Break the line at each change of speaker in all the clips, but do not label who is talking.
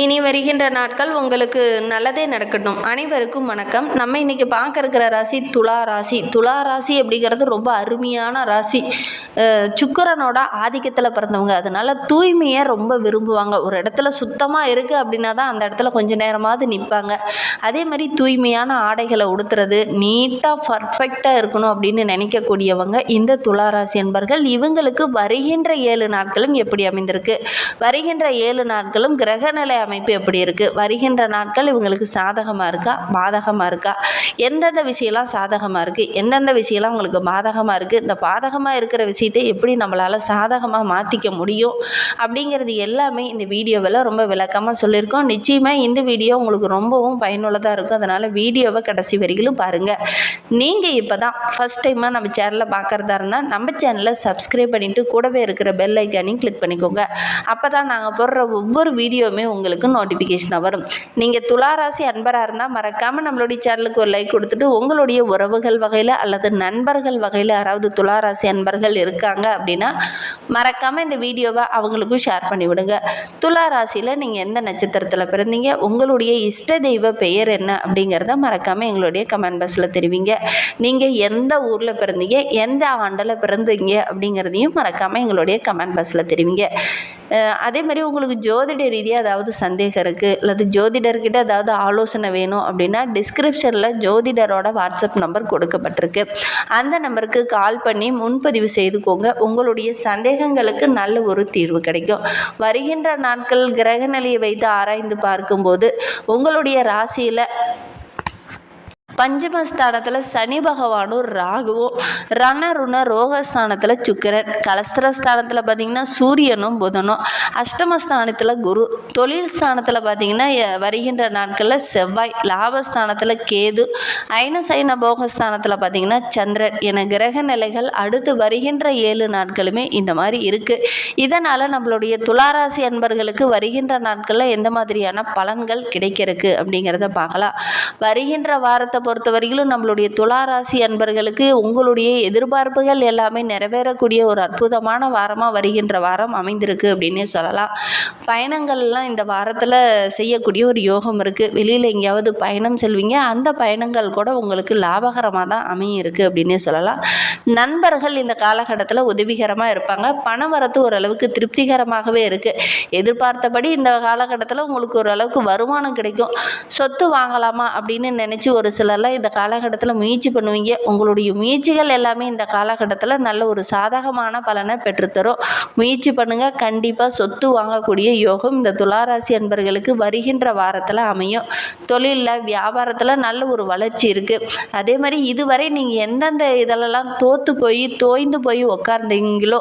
இனி வருகின்ற நாட்கள் உங்களுக்கு நல்லதே நடக்கட்டும். அனைவருக்கும் வணக்கம். நம்ம இன்னைக்கு பார்க்க இருக்கிற ராசி துலா ராசி. துலா ராசி அப்படிங்கிறது ரொம்ப அருமையான ராசி. சுக்கரனோட சுக்கிரனோட ஆதிக்கத்தில் பிறந்தவங்க. அதனால தூய்மையை ரொம்ப விரும்புவாங்க. ஒரு இடத்துல சுத்தமாக இருக்குது அப்படின்னா தான் அந்த இடத்துல கொஞ்ச நேரமாவது நிற்பாங்க அதே மாதிரி தூய்மையான ஆடைகளை உடுத்துறது நீட்டாக பர்ஃபெக்டாக இருக்கணும் அப்படின்னு நினைக்கக்கூடியவங்க இந்த துலா ராசி என்பர்கள். இவங்களுக்கு வருகின்ற ஏழு நாட்களும் எப்படி அமைந்திருக்கு? வருகின்ற ஏழு நாட்களும் கிரகநிலை அமைப்பு எப்படி இருக்குது வருகின்ற நாட்கள் இவங்களுக்கு சாதகமாக இருக்கா? பாதகமாக இருக்கா? எந்தெந்த விஷயம்லாம் சாதகமாக இருக்குது எந்தெந்த விஷயம்லாம் உங்களுக்கு பாதகமாக இருக்குது இந்த பாதகமாக இருக்கிற விஷயத்தை எப்படி நம்மளால் சாதகமாக மாற்றிக்க முடியும்? அப்படிங்கிறது எல்லாமே இந்த வீடியோவில் ரொம்ப விளக்கமாக சொல்லியிருக்கோம். நிச்சயமாக இந்த வீடியோ உங்களுக்கு ரொம்பவும் பயனுள்ளதாக இருக்கும். அதனால் வீடியோவை கடைசி வரையிலும் பாருங்கள் நீங்கள் இப்போ தான் ஃபஸ்ட் டைமாக நம்ம சேனலை பார்க்குறதா இருந்தால் நம்ம சேனலை சப்ஸ்கிரைப் பண்ணிவிட்டு கூடவே இருக்கிற பெல் ஐக்கானையும் கிளிக் பண்ணிக்கோங்க. அப்போ தான் நாங்கள் போடுற ஒவ்வொரு வீடியோவுமே உங்களுக்கு நோட்டிஃபிகேஷனாக வரும். நீங்கள் துளாராசி அன்பராக இருந்தால் மறக்காமல் நம்மளுடைய சேனலுக்கு ஒரு லைக் கொடுத்துட்டு உங்களுடைய உறவுகள் வகையில் அல்லது நண்பர்கள் வகையில் யாராவது துளாராசி அன்பர்கள் இருக்காங்க அப்படின்னா மறக்காமல் இந்த வீடியோவை அவங்களுக்கும் ஷேர் பண்ணி விடுங்க. நீங்கள் எந்த நட்சத்திரத்தில் பிறந்தீங்க? உங்களுடைய இஷ்ட தெய்வ பெயர் என்ன? அப்படிங்கிறத மறக்காமல் எங்களுடைய கமெண்ட் பாக்ஸில் தெரிவிங்க. நீங்கள் எந்த ஊரில் பிறந்தீங்க? எந்த ஆண்டில் பிறந்தீங்க? அப்படிங்கிறதையும் மறக்காமல் எங்களுடைய கமெண்ட் பாக்ஸில் தெரிவிங்க. அதே மாதிரி உங்களுக்கு ஜோதிட ரீதியாக ஏதாவது சந்தேகம் இருக்குது அல்லது ஜோதிடர்கிட்ட ஏதாவது ஆலோசனை வேணும் அப்படின்னா டிஸ்கிரிப்ஷனில் ஜோதிடரோட வாட்ஸ்அப் நம்பர் கொடுக்கப்பட்டிருக்கு. அந்த நம்பருக்கு கால் பண்ணி முன்பதிவு செய்துக்கோங்க. உங்களுடைய சந்தேகங்களுக்கு நல்ல ஒரு தீர்வு கிடைக்கும். வருகின்ற நாட்கள் கிரகநிலையை வைத்து ஆராய்ந்து பார்க்கும்போது உங்களுடைய ராசியில் பஞ்சமஸ்தானத்தில் சனி பகவானும் ராகுவும் ரணருண ரோகஸ்தானத்தில் சுக்கிரன். கலஸ்திரஸ்தானத்தில் பார்த்தீங்கன்னா சூரியனும் புதனும். அஷ்டமஸ்தானத்தில் குரு. தொழில் ஸ்தானத்தில் பார்த்தீங்கன்னா வருகின்ற நாட்களில் செவ்வாய். லாபஸ்தானத்தில் கேது. ஐனசைன போகஸ்தானத்தில் பார்த்தீங்கன்னா சந்திரன். என கிரக நிலைகள் அடுத்து வருகின்ற ஏழு நாட்களுமே இந்த மாதிரி இருக்குது இதனால் நம்மளுடைய துளாராசி அன்பர்களுக்கு வருகின்ற நாட்களில் எந்த மாதிரியான பலன்கள் கிடைக்கிறதுக்கு அப்படிங்கிறத பார்க்கலாம். வருகின்ற வாரத்தை பொறுத்த வரையிலும் நம்மளுடைய துளாராசி அன்பர்களுக்கு உங்களுடைய எதிர்பார்ப்புகள் எல்லாமே நிறைவேறக்கூடிய ஒரு அற்புதமான வாரமாக வருகின்ற வாரம் அமைந்திருக்கு அப்படின்னே சொல்லலாம். பயணங்கள்லாம் இந்த வாரத்தில் செய்யக்கூடிய ஒரு யோகம் இருக்குது வெளியில் எங்கேயாவது பயணம் செல்வீங்க. அந்த பயணங்கள் கூட உங்களுக்கு லாபகரமாக தான் அமையும் இருக்குது அப்படின்னே சொல்லலாம். நண்பர்கள் இந்த காலகட்டத்தில் உதவிகரமாக இருப்பாங்க. பண வரத்து ஓரளவுக்கு திருப்திகரமாகவே இருக்குது எதிர்பார்த்தபடி இந்த காலகட்டத்தில் உங்களுக்கு ஓரளவுக்கு வருமானம் கிடைக்கும். சொத்து வாங்கலாமா அப்படின்னு நினச்சி ஒரு சில சிலர்லாம் இந்த காலகட்டத்தில் முயற்சி பண்ணுவீங்க. உங்களுடைய முயற்சிகள் எல்லாமே இந்த காலகட்டத்தில் நல்ல ஒரு சாதகமான பலனை பெற்றுத்தரும். முயற்சி பண்ணுங்கள் கண்டிப்பாக சொத்து வாங்கக்கூடிய யோகம் இந்த துளாராசி அன்பர்களுக்கு வருகின்ற வாரத்தில் அமையும். தொழிலில் வியாபாரத்தில் நல்ல ஒரு வளர்ச்சி இருக்குது அதே மாதிரி இதுவரை நீங்கள் எந்தெந்த இதிலெல்லாம் தோற்று போய் தோய்ந்து போய் உக்காந்தீங்களோ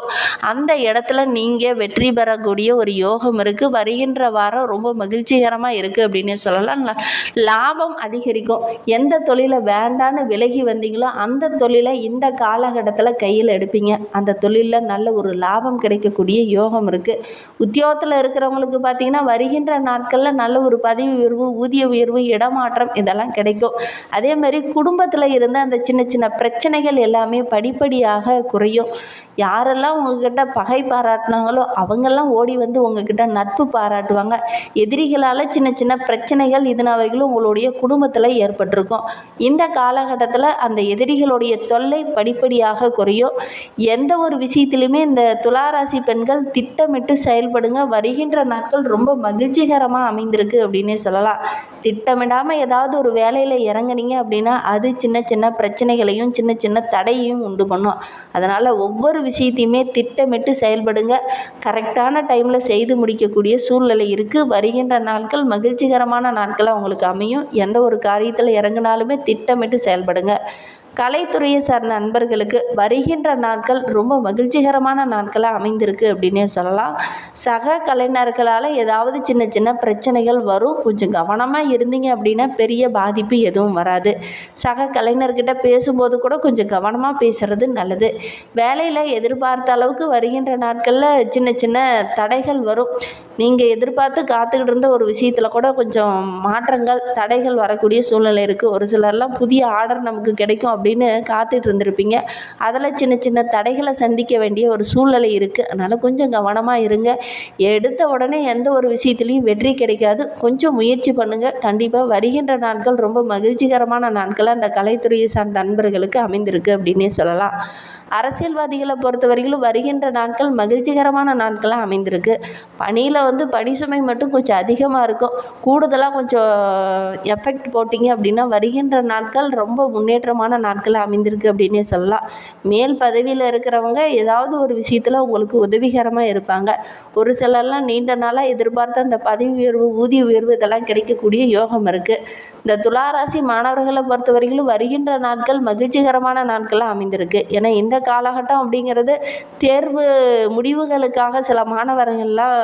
அந்த இடத்துல நீங்கள் வெற்றி பெறக்கூடிய ஒரு யோகம் இருக்குது வருகின்ற வாரம் ரொம்ப மகிழ்ச்சிகரமாக இருக்குது அப்படின்னு சொல்லலாம். லாபம் அதிகரிக்கும். எந்த தொழிலை வேண்டான்னு விலகி வந்தீங்களோ அந்த தொழிலை இந்த காலகட்டத்தில் கையில் எடுப்பீங்க. அந்த தொழிலில் நல்ல ஒரு லாபம் கிடைக்கக்கூடிய யோகம் இருக்குது உத்தியோகத்தில் இருக்கிறவங்களுக்கு பார்த்தீங்கன்னா வருகின்ற நாட்களில் நல்ல ஒரு பதவி உயர்வு ஊதிய உயர்வு இடமாற்றம் இதெல்லாம் கிடைக்கும். அதே மாதிரி குடும்பத்தில் இருந்த அந்த சின்ன சின்ன பிரச்சனைகள் எல்லாமே படிப்படியாக குறையும். யாரெல்லாம் உங்ககிட்ட பகை பாராட்டினாங்களோ அவங்கெல்லாம் ஓடி வந்து உங்ககிட்ட நட்பு பாராட்டுவாங்க. எதிரிகளால் சின்ன சின்ன பிரச்சனைகள் இதனால் வரைக்கும் உங்களுடைய குடும்பத்தில் ஏற்பட்டிருக்கும். இந்த காலகட்டத்தில் அந்த எதிரிகளுடைய தொல்லை படிப்படியாக குறையும் எந்த ஒரு விஷயத்திலுமே இந்த துளாராசி பெண்கள் திட்டமிட்டு செயல்படுங்க வருகின்ற நாட்கள் ரொம்ப மகிழ்ச்சிகரமாக அமைந்திருக்கு அப்படின்னே சொல்லலாம். திட்டமிடாமல் ஏதாவது ஒரு வேலையில் இறங்குனீங்க அப்படின்னா அது சின்ன சின்ன பிரச்சனைகளையும் சின்ன சின்ன தடையையும் உண்டு பண்ணும். அதனால் ஒவ்வொரு விஷயத்தையுமே திட்டமிட்டு செயல்படுங்க. கரெக்டான டைமில் செய்து முடிக்கக்கூடிய சூழ்நிலை இருக்குது வருகின்ற நாட்கள் மகிழ்ச்சிகரமான நாட்களாக உங்களுக்கு அமையும். எந்த ஒரு காரியத்தில் இறங்கினாலும் திட்டமிட்டு செயல்படுங்க. கலைத்துறையை சார்ந்த நண்பர்களுக்கு வருகின்ற நாட்கள் ரொம்ப மகிழ்ச்சிகரமான நாட்களாக அமைந்திருக்கு அப்படின்னே சொல்லலாம். சக கலைஞர்களால் ஏதாவது சின்ன சின்ன பிரச்சனைகள் வரும். கொஞ்சம் கவனமாக இருந்தீங்க அப்படின்னா பெரிய பாதிப்பு எதுவும் வராது. சக கலைஞர்கிட்ட பேசும்போது கூட கொஞ்சம் கவனமாக பேசுறது நல்லது. வேலையில் எதிர்பார்த்த அளவுக்கு வருகின்ற நாட்களில் சின்ன சின்ன தடைகள் வரும். நீங்கள் எதிர்பார்த்து காத்துக்கிட்டு இருந்த ஒரு விஷயத்தில் கூட கொஞ்சம் மாற்றங்கள் தடைகள் வரக்கூடிய சூழ்நிலை இருக்குது ஒரு சிலர்லாம் புதிய ஆர்டர் நமக்கு கிடைக்கும் அப்படின்னு காத்துட்டு இருந்திருப்பீங்க. அதில் சின்ன சின்ன தடைகளை சந்திக்க வேண்டிய ஒரு சூழ்நிலை இருக்குது அதனால் கொஞ்சம் கவனமாக இருங்க. எடுத்த உடனே எந்த ஒரு விஷயத்துலையும் வெற்றி கிடைக்காது. கொஞ்சம் முயற்சி பண்ணுங்கள் கண்டிப்பாக வருகின்ற நாட்கள் ரொம்ப மகிழ்ச்சிகரமான நாட்களாக அந்த கலைத்துறையை சார்ந்த நண்பர்களுக்கு அமைந்திருக்கு அப்படின்னே சொல்லலாம். அரசியல்வாதிகளை பொறுத்த வரையிலும் வருகின்ற நாட்கள் மகிழ்ச்சிகரமான நாட்களாக அமைந்திருக்கு. பணியில் வந்து பணி சுமை மட்டும் கொஞ்சம் அதிகமாக இருக்கும். கூடுதலாக கொஞ்சம் எஃபெக்ட் போட்டிங்க அப்படின்னா வருகின்ற நாட்கள் ரொம்ப முன்னேற்றமான நாட்கள் அமைந்திருக்கு அப்படின்னே சொல்லலாம். மேல் பதவியில் இருக்கிறவங்க ஏதாவது ஒரு விஷயத்தில் உங்களுக்கு உதவிகரமாக இருப்பாங்க. ஒரு சிலர்லாம் நீண்ட நாளாக எதிர்பார்த்த அந்த பதவி உயர்வு ஊதிய உயர்வு இதெல்லாம் கிடைக்கக்கூடிய யோகம் இருக்குது இந்த துளாராசி மாணவர்களை பொறுத்தவரையிலும் வருகின்ற நாட்கள் மகிழ்ச்சிகரமான நாட்களாக அமைந்திருக்கு. ஏன்னா இந்த காலகட்டம் அப்படிங்கிறது தேர்வு முடிவுகளுக்காக சில மாணவர்கள்லாம்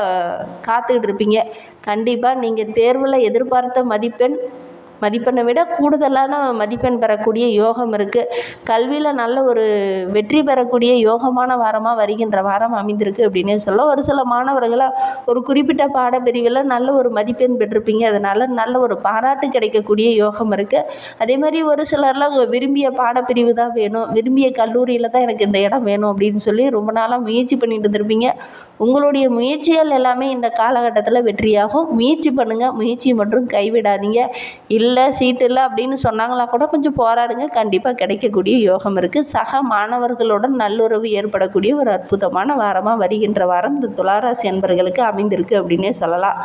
காத்துக்கிட்டு இருப்பீங்க. கண்டிப்பாக நீங்கள் தேர்வில் எதிர்பார்த்த மதிப்பெண் மதிப்பெண்ணை விட கூடுதலான மதிப்பெண் பெறக்கூடிய யோகம் இருக்குது கல்வியில் நல்ல ஒரு வெற்றி பெறக்கூடிய யோகமான வாரமாக வருகின்ற வாரம் அமைந்திருக்கு அப்படின்னே சொல்ல ஒரு சில மாணவர்களை ஒரு குறிப்பிட்ட பாடப்பிரிவில் நல்ல ஒரு மதிப்பெண் பெற்றிருப்பீங்க. அதனால் நல்ல ஒரு பாராட்டு கிடைக்கக்கூடிய யோகம் இருக்குது அதே மாதிரி ஒரு சிலர்லாம் விரும்பிய பாடப்பிரிவு தான் வேணும். விரும்பிய கல்லூரியில் தான் எனக்கு இந்த இடம் வேணும் அப்படின்னு சொல்லி ரொம்ப நாளாக முயற்சி பண்ணிட்டு இருந்திருப்பீங்க. உங்களுடைய முயற்சிகள் எல்லாமே இந்த காலகட்டத்தில் வெற்றியாகும். முயற்சி பண்ணுங்கள் முயற்சி மற்றும் கைவிடாதீங்க. இல்லை இல்லை சீட் இல்லை அப்படின்னு சொன்னாங்களா கூட கொஞ்சம் போராடுங்க. கண்டிப்பாக கிடைக்கக்கூடிய யோகம் இருக்குது சக மாணவர்களுடன் நல்லுறவு ஏற்படக்கூடிய ஒரு அற்புதமான வாரமாக வருகின்ற வாரம் இந்த துளாராசி அன்பர்களுக்கு அமைந்திருக்கு அப்படின்னே சொல்லலாம்.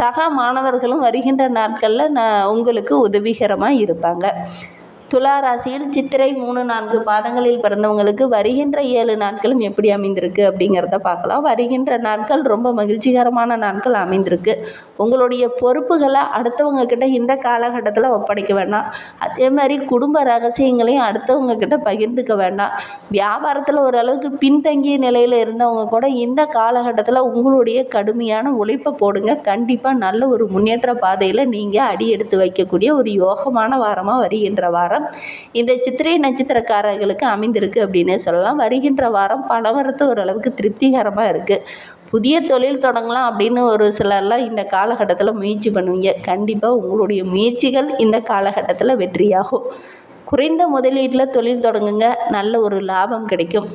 சக மாணவர்களும் வருகின்ற நாட்களில் நான் உங்களுக்கு உதவிகரமாக இருப்பாங்க. துலா ராசியில் சித்திரை மூணு நான்கு பாதங்களில் பிறந்தவங்களுக்கு வருகின்ற ஏழு நாட்களும் எப்படி அமைந்திருக்கு அப்படிங்கிறத பார்க்கலாம். வருகின்ற நாட்கள் ரொம்ப மகிழ்ச்சிகரமான நாட்கள் அமைந்திருக்கு. உங்களுடைய பொறுப்புகளை அடுத்தவங்க கிட்ட இந்த காலகட்டத்தில் ஒப்படைக்க வேண்டாம். அதே மாதிரி குடும்ப ரகசியங்களையும் அடுத்தவங்க கிட்ட பகிர்ந்துக்க வேண்டாம். வியாபாரத்தில் ஓரளவுக்கு பின்தங்கிய நிலையில் இருந்தவங்க கூட இந்த காலகட்டத்தில் உங்களுடைய கடுமையான உழைப்பை போடுங்க. கண்டிப்பாக நல்ல ஒரு முன்னேற்ற பாதையில் நீங்கள் அடி எடுத்து வைக்கக்கூடிய ஒரு யோகமான வாரமாக வருகின்ற வாரம். இந்த சித்திரை நட்சத்திரக்காரர்களுக்கு அமைந்திருக்கு அப்படின்னு சொல்லலாம். வருகின்ற வாரம் பணவரத்து ஓரளவுக்கு திருப்திகரமாக இருக்குது புதிய தொழில் தொடங்கலாம் அப்படின்னு ஒரு சிலர்லாம் இந்த காலகட்டத்தில் முயற்சி பண்ணுவீங்க. கண்டிப்பாக உங்களுடைய முயற்சிகள் இந்த காலகட்டத்தில் வெற்றியாகும். குறைந்த முதலீட்டில் தொழில் தொடங்குங்க. நல்ல ஒரு லாபம் கிடைக்கும்.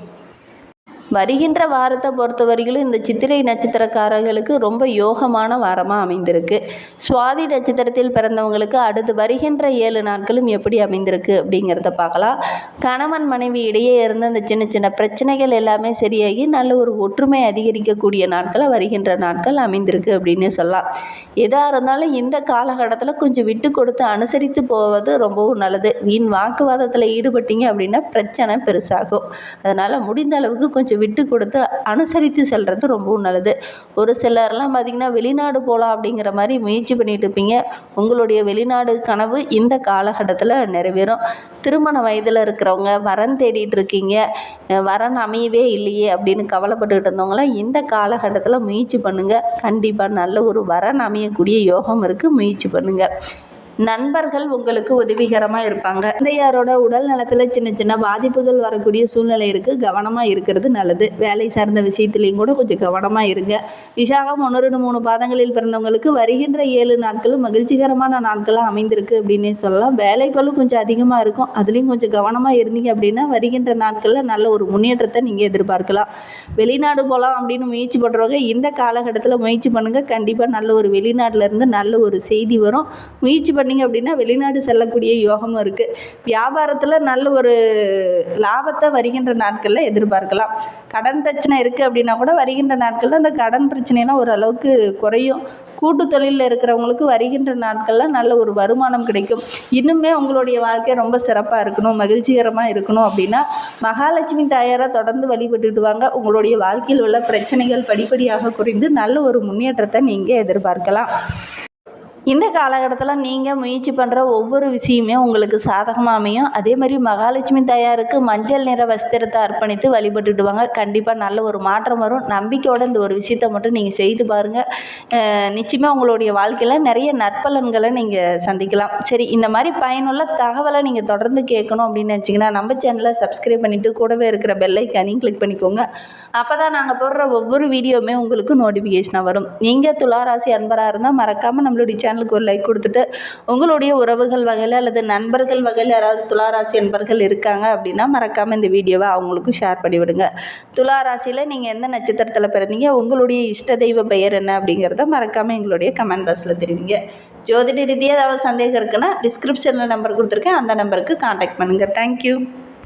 வருகின்ற வாரத்தை பொறுத்த வரையிலும் இந்த சித்திரை நட்சத்திரக்காரர்களுக்கு ரொம்ப யோகமான வாரமாக அமைந்திருக்கு. சுவாதி நட்சத்திரத்தில் பிறந்தவங்களுக்கு அடுத்து வருகின்ற ஏழு நாட்களும் எப்படி அமைந்திருக்கு அப்படிங்கிறத பார்க்கலாம். கணவன் மனைவி இடையே இருந்த அந்த சின்ன சின்ன பிரச்சனைகள் எல்லாமே சரியாகி நல்ல ஒரு ஒற்றுமை அதிகரிக்கக்கூடிய நாட்களாக வருகின்ற நாட்கள் அமைந்திருக்கு அப்படின்னு சொல்லலாம். எதாக இருந்தாலும் இந்த காலகட்டத்தில் கொஞ்சம் விட்டு கொடுத்து அனுசரித்து போவது ரொம்பவும் நல்லது. வீண் வாக்குவாதத்தில் ஈடுபட்டீங்க அப்படின்னா பிரச்சனை பெருசாகும். அதனால் முடிந்த அளவுக்கு கொஞ்சம் விட்டு கொடுத்து அனுசரித்து செல்கிறது ரொம்பவும் நல்லது. ஒரு சிலர்லாம் பார்த்திங்கன்னா வெளிநாடு போகலாம் அப்படிங்கிற மாதிரி முயற்சி பண்ணிட்டு இருப்பீங்க. உங்களுடைய வெளிநாடு கனவு இந்த காலகட்டத்தில் நிறைவேறும். திருமண வயதில் இருக்கிறவங்க வரன் தேடிட்டு இருக்கீங்க. வரன் அமையவே இல்லையே அப்படின்னு கவலைப்பட்டுக்கிட்டு இருந்தவங்களாம் இந்த காலகட்டத்தில் முயற்சி பண்ணுங்கள் கண்டிப்பாக நல்ல ஒரு வரன் அமையக்கூடிய யோகம் இருக்குது முயற்சி பண்ணுங்கள் நண்பர்கள் உங்களுக்கு உதவிகரமாக இருப்பாங்க. தந்தையாரோட உடல் நலத்தில் சின்ன சின்ன பாதிப்புகள் வரக்கூடிய சூழ்நிலை இருக்குது கவனமாக இருக்கிறது நல்லது. வேலை சார்ந்த விஷயத்துலேயும் கூட கொஞ்சம் கவனமாக இருங்க. விசாகம் ஒன்று ரெண்டு மூணு பாதங்களில் பிறந்தவங்களுக்கு வருகின்ற ஏழு நாட்களும் மகிழ்ச்சிகரமான நாட்களாக அமைந்திருக்கு அப்படின்னே சொல்லலாம். வேலைகளும் கொஞ்சம் அதிகமாக இருக்கும். அதுலேயும் கொஞ்சம் கவனமாக இருந்தீங்க அப்படின்னா வருகின்ற நாட்களில் நல்ல ஒரு முன்னேற்றத்தை நீங்கள் எதிர்பார்க்கலாம். வெளிநாடு போகலாம் அப்படின்னு முயற்சி பண்ணுறவங்க இந்த காலகட்டத்தில் முயற்சி பண்ணுங்கள் கண்டிப்பாக நல்ல ஒரு வெளிநாட்டிலேருந்து நல்ல ஒரு செய்தி வரும். முயற்சி பண்ணீங்க அப்படின்னா வெளிநாடு செல்லக்கூடிய யோகமும் இருக்குது வியாபாரத்தில் நல்ல ஒரு லாபத்தை வருகின்ற நாட்களில் எதிர்பார்க்கலாம். கடன் பிரச்சனை இருக்குது அப்படின்னா கூட வருகின்ற நாட்களில் அந்த கடன் பிரச்சனைலாம் ஓரளவுக்கு குறையும். கூட்டு தொழிலில் இருக்கிறவங்களுக்கு வருகின்ற நாட்களில் நல்ல ஒரு வருமானம் கிடைக்கும். இன்னுமே உங்களுடைய வாழ்க்கை ரொம்ப சிறப்பாக இருக்கணும் மகிழ்ச்சிகரமாக இருக்கணும் அப்படின்னா மகாலட்சுமி தாயாரை தொடர்ந்து வழிபட்டுட்டு வாங்க. உங்களுடைய வாழ்க்கையில் உள்ள பிரச்சனைகள் படிப்படியாக குறைந்து நல்ல ஒரு முன்னேற்றத்தை நீங்கள் எதிர்பார்க்கலாம். இந்த காலகட்டத்தில் நீங்கள் முயற்சி பண்ணுற ஒவ்வொரு விஷயமே உங்களுக்கு சாதகமாக அமையும். அதே மாதிரி மகாலட்சுமி தாயாருக்கு மஞ்சள் நிற வஸ்திரத்தை அர்ப்பணித்து வழிபட்டுட்டு வாங்க. கண்டிப்பாக நல்ல ஒரு மாற்றம் வரும். நம்பிக்கையோட இந்த ஒரு விஷயத்தை மட்டும் நீங்கள் செய்து பாருங்கள் நிச்சயமாக உங்களுடைய வாழ்க்கையில் நிறைய நற்பலன்களை நீங்கள் சந்திக்கலாம். சரி இந்த மாதிரி பயனுள்ள தகவலை நீங்கள் தொடர்ந்து கேட்கணும் அப்படின்னு நினச்சிங்கன்னா நம்ம சேனலை சப்ஸ்கிரைப் பண்ணிவிட்டு கூடவே இருக்கிற பெல்லைக்கானையும் கிளிக் பண்ணிக்கோங்க. அப்போ தான் நாங்கள் போடுற ஒவ்வொரு வீடியோவுமே உங்களுக்கு நோட்டிஃபிகேஷனாக வரும். நீங்கள் துளாராசி அன்பராக இருந்தால் மறக்காமல் நம்மளுடைய சேனலுக்கு ஒரு லைக் கொடுத்துட்டு உங்களுடைய உறவுகள் வகையில் அல்லது நண்பர்கள் வகையில் யாராவது துளாராசி நண்பர்கள் இருக்காங்க அப்படின்னா மறக்காமல் இந்த வீடியோவை அவங்களுக்கும் ஷேர் பண்ணிவிடுங்க. துளாராசியில் நீங்கள் எந்த நட்சத்திரத்தில் பிறந்தீங்க உங்களுடைய இஷ்ட தெய்வ பெயர் என்ன அப்படிங்கிறத மறக்காமல் எங்களுடைய கமெண்ட் பாக்ஸில் தெரிவிங்க. ஜோதிட ரீதியாக ஏதாவது சந்தேகம் இருக்குன்னா டிஸ்கிரிப்ஷனில் நம்பர் கொடுத்துருக்கேன் அந்த நம்பருக்கு காண்டாக்ட் பண்ணுங்கள் தேங்க்யூ